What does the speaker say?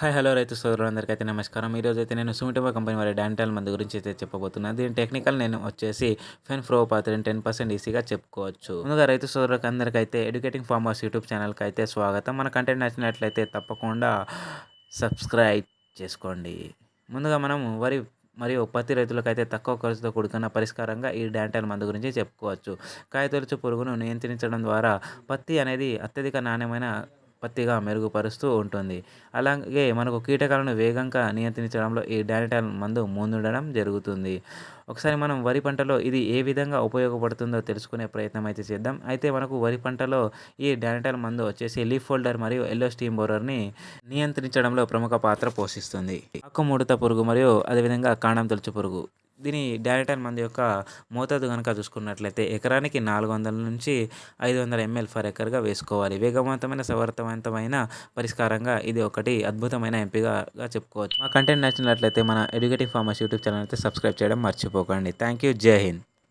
Hi hello రైతు సోదరులందరికీ అయితే నమస్కారం. ఈరోజు అయితే నేను సుమిటోబా కంపెనీ వారి డాంటల్ మందు గురించి అయితే చెప్పబోతున్నాను దీని టెక్నికల్ నేను వచ్చేసి ఫెన్ ఫ్రో పాత్రని టెన్ పర్సెంట్ ఈజీగా చెప్పుకోవచ్చు. ముందుగా రైతు సోదరులకు అందరికైతే ఎడ్యుకేటింగ్ ఫార్మర్స్ యూట్యూబ్ ఛానల్కి అయితే స్వాగతం. మన కంటెంట్ నచ్చినట్లయితే తప్పకుండా సబ్స్క్రైబ్ చేసుకోండి. ముందుగా మనం వరి మరియు పత్తి రైతులకైతే తక్కువ ఖర్చుతో కూడుకున్న పరిష్కారంగా ఈ డాంటల్ మందు గురించి చెప్పుకోవచ్చు. కాయతొలుచు పురుగును నియంత్రించడం ద్వారా పత్తి అనేది అత్యధిక నాణ్యమైన ఉత్పత్తిగా మెరుగుపరుస్తూ ఉంటుంది. అలాగే మనకు కీటకాలను వేగంగా నియంత్రించడంలో ఈ డానిటాల్ మందు ముందుండడం జరుగుతుంది. ఒకసారి మనం వరి పంటలో ఇది ఏ విధంగా ఉపయోగపడుతుందో తెలుసుకునే ప్రయత్నం అయితే చేద్దాం. అయితే మనకు వరి పంటలో ఈ డానిటాల్ మందు వచ్చేసి లీఫ్ ఫోల్డర్ మరియు ఎల్లో స్టీమ్ బోరర్ని నియంత్రించడంలో ప్రముఖ పాత్ర పోషిస్తుంది. ఆకుముడత పురుగు మరియు అదేవిధంగా కాండం తొలుచు పురుగు. దీని డైరెక్టర్ మందు యొక్క మోతాదు కనుక చూసుకున్నట్లయితే ఎకరానికి నాలుగు వందల నుంచి ఐదు వందల ఎంఎల్ ఫర్ ఎకర్గా వేసుకోవాలి. వేగవంతమైన సమర్థవంతమైన పరిష్కారంగా ఇది ఒకటి అద్భుతమైన ఎంపికగా చెప్పుకోవచ్చు. మా కంటెంట్ నచ్చినట్లయితే మన ఎడ్యుకేటివ్ ఫార్మర్స్ యూట్యూబ్ ఛానల్ అయితే సబ్స్క్రైబ్ చేయడం మర్చిపోకండి. థ్యాంక్ యూ జై హింద్.